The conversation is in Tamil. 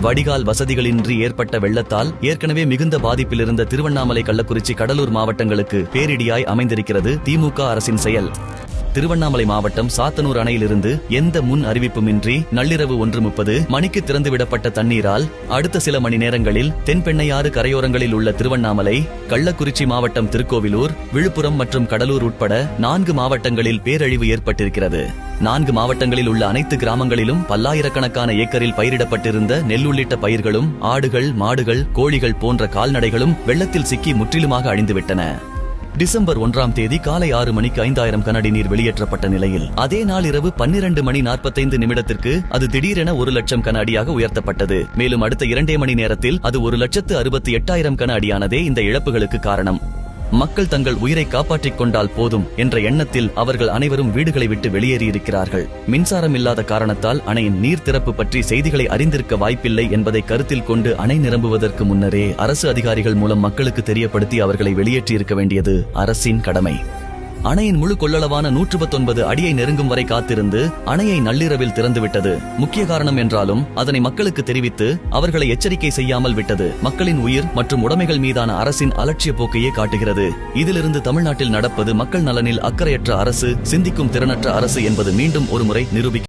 வடிகால் வசதிகளின்றி ஏற்பட்ட வெள்ளத்தால் ஏற்கனவே மிகுந்த பாதிப்பில் இருந்த திருவண்ணாமலை கள்ளக்குறிச்சி கடலூர் மாவட்டங்களுக்கு பேரிடியாய் அமைந்திருக்கிறது திமுக அரசின் செயல். திருவண்ணாமலை மாவட்டம் சாத்தனூர் அணையிலிருந்து எந்த முன் அறிவிப்புமின்றி நள்ளிரவு ஒன்று முப்பது மணிக்கு திறந்துவிடப்பட்ட தண்ணீரால் அடுத்த சில மணி நேரங்களில் தென்பெண்ணையாறு கரையோரங்களில் உள்ள திருவண்ணாமலை கள்ளக்குறிச்சி மாவட்டம் திருக்கோவிலூர் விழுப்புரம் மற்றும் கடலூர் உட்பட நான்கு மாவட்டங்களில் பேரழிவு ஏற்பட்டிருக்கிறது. நான்கு மாவட்டங்களில் உள்ள அனைத்து கிராமங்களிலும் பல்லாயிரக்கணக்கான ஏக்கரில் பயிரிடப்பட்டிருந்த நெல் உள்ளிட்ட பயிர்களும் ஆடுகள் மாடுகள் கோழிகள் போன்ற கால்நடைகளும் வெள்ளத்தில் சிக்கி முற்றிலுமாக அழிந்துவிட்டன. டிசம்பர் ஒன்றாம் தேதி காலை ஆறு மணிக்கு ஐந்தாயிரம் கனடி நீர் வெளியேற்றப்பட்ட நிலையில் அதே நாள் இரவு பன்னிரண்டு மணி நாற்பத்தைந்து நிமிடத்திற்கு அது திடீரென ஒரு லட்சம் கன அடியாக உயர்த்தப்பட்டது. மேலும் அடுத்த இரண்டே மணி நேரத்தில் அது ஒரு லட்சத்து அறுபத்தி எட்டாயிரம் கன அடியானதே இந்த இழப்புகளுக்கு காரணம். மக்கள் தங்கள் உயிரை காப்பாற்றிக் கொண்டால் போதும் என்ற எண்ணத்தில் அவர்கள் அனைவரும் வீடுகளை விட்டு வெளியேறியிருக்கிறார்கள். மின்சாரம் இல்லாத காரணத்தால் அணையின் நீர் திறப்பு பற்றி செய்திகளை அறிந்திருக்க வாய்ப்பில்லை என்பதை கருத்தில் கொண்டு அணை நிரம்புவதற்கு முன்னரே அரசு அதிகாரிகள் மூலம் மக்களுக்கு தெரியப்படுத்தி அவர்களை வெளியேற்றியிருக்க வேண்டியது அரசின் கடமை. அணையின் முழு கொள்ளளவான நூற்று பத்தொன்பது அடியை நெருங்கும் வரை காத்திருந்து அணையை நள்ளிரவில் திறந்துவிட்டது. முக்கிய காரணம் என்றாலும் அதனை மக்களுக்கு தெரிவித்து அவர்களை எச்சரிக்கை செய்யாமல் விட்டது. மக்களின் உயிர் மற்றும் உடைமைகள் மீதான அரசின் அலட்சிய போக்கையே காட்டுகிறது. இதிலிருந்து தமிழ்நாட்டில் நடப்பது மக்கள் நலனில் அக்கறையற்ற அரசு சிந்திக்கும் திறனற்ற அரசு என்பது மீண்டும் ஒருமுறை நிரூபிக்க